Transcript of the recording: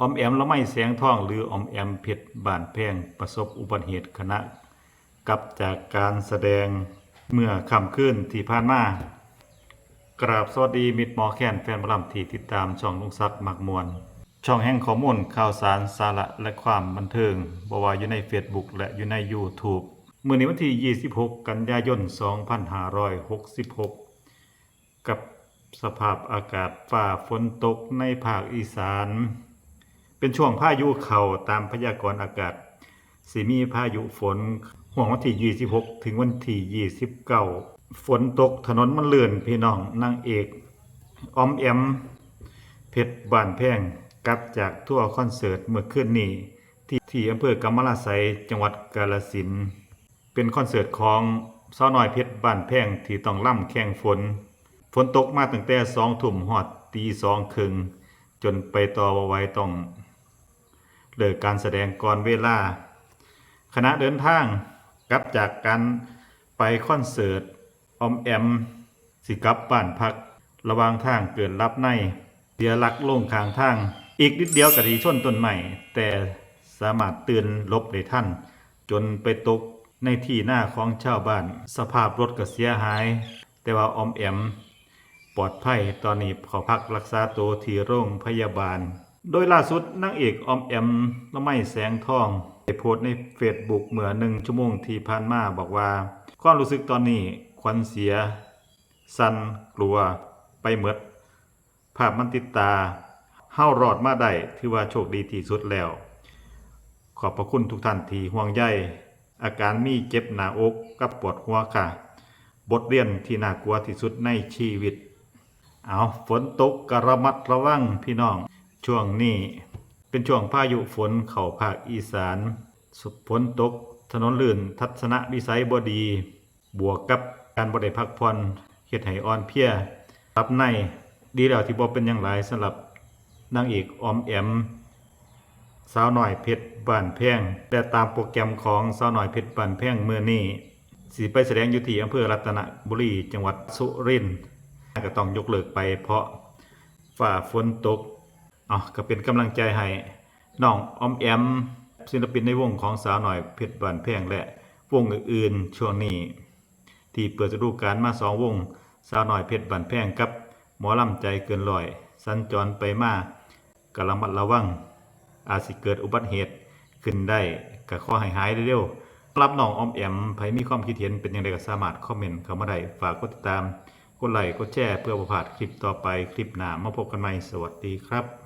อมแอมละไม่แสงทองหรืออมแอมเพชรบานแพงประสบอุบัติเหตุขณะกลับจากการแสดงเมื่อค่ำคืนที่ผ่านมากราบสวัสดีมิตรหมอแค้นแฟนบอลำที่ติดตามช่องลุงซักมักมวลช่องแห่งข้อมูลข่าวสารสาระและความบันเทิงบ่ว่าอยู่ใน Facebook และอยู่ใน YouTube เมื่อนี้วันที่ 26 กันยายน 2566 กับสภาพอากาศฝ่าฝนตกในภาคอีสาน เป็นช่วงพายุเข้าตามพยากรณ์อากาศสิมีพายุฝนห่วงวันที่ 26 ถึงวันที่ 29 ฝนตกถนนมันเลื่อนพี่น้องนางเอกออมแอมเพชรบ้านแพงกลับจากทัวร์คอนเสิร์ตเมื่อคืนนี้ ที่ที่อำเภอกำมะลาไสจังหวัดกาฬสินเป็นคอนเสิร์ตของสาวน้อยเพชรบ้านแพงที่ต้องล่ำแข่งฝน ฝนตกมาตั้งแต่สองทุ่มหอดตีสองครึ่งจนไปต่อไว้ต้อง เลิกการแสดงก่อนเวลา คณะเดินทางกลับจากการไปคอนเสิร์ตออมแอม สิกลับบ้านพัก ระหว่างทางเกิดรับในเสียหลักลงข้างทาง อีกนิดเดียวกะทีชนต้นใหม่ แต่สามารถเตือนลบได้ทันจนไปตกในที่หน้าของชาวบ้าน สภาพรถก็เสียหาย แต่ว่าออมแอม ปลอดภัยตอนนี้ขาพักรักษาตัวที่โรงพยาบาล โดยล่าสุดนางเอกออมแอมละไม่แสงทองได้โพสต์ในเฟซบุ๊กเมื่อหนึ่งชั่วโมงที่ผ่านมาบอกว่า ความรู้สึกตอนนี้ควันเสีย สันกลัว ไปหมดภาพมันติดตาเฮารอดมาได้ถือว่าโชคดีที่สุดแล้ว ขอบพระคุณทุกท่านที่ห่วงใยอาการมีเจ็บหน้าอกกับปวดหัวค่ะ บทเรียนที่น่ากลัวที่สุดในชีวิต เอาฝนตกกระมัดระวังพี่น้อง ช่วงนี้เป็นช่วงพายุฝนเข้าภาคอีสานฝนตก ถนนลื่นทัศนวิสัยบดี บวกกับการบริพักผ่อนเฮ็ดให้อ่อนเพลียรับในดีแล้วที่บ่เป็นอย่างไรสำหรับนางเอกออมแอม สาวหน่อยเพชรบ้านแพงแต่ตามโปรแกรมของสาวหน่อยเพชรบ้านแพงเมื่อนี้สิไปแสดงอยู่ที่อำเภอรัตนบุรีจังหวัดสุรินทร์ก็ต้องยกเลิกไปเพราะฝ่าฝนตก เอาก็เป็นกำลังใจให้น้องออมแอมศิลปินในวงของสาวหน่อยเพชรบานแพงและวงอื่นๆช่วงนี้ ที่เปิดฤดูกาลมาสองวง สาวหน่อยเพชรบันแพงกับ หมอลำใจเกินลอย สัญจรไปมากกระมัดระวัง อาจสิเกิดอุบัติเหตุขึ้นได้ก็ขอให้หายเร็วๆรับน้องออมแอมไผมีความคิดเห็นเป็นอย่างไรก็สามารถคอมเมนต์เข้ามาได้ฝากกดติดตามกดไลค์กดแชร์เพื่อประพาดคลิปต่อไปคลิปหน้ามาพบกันใหม่สวัสดีครับ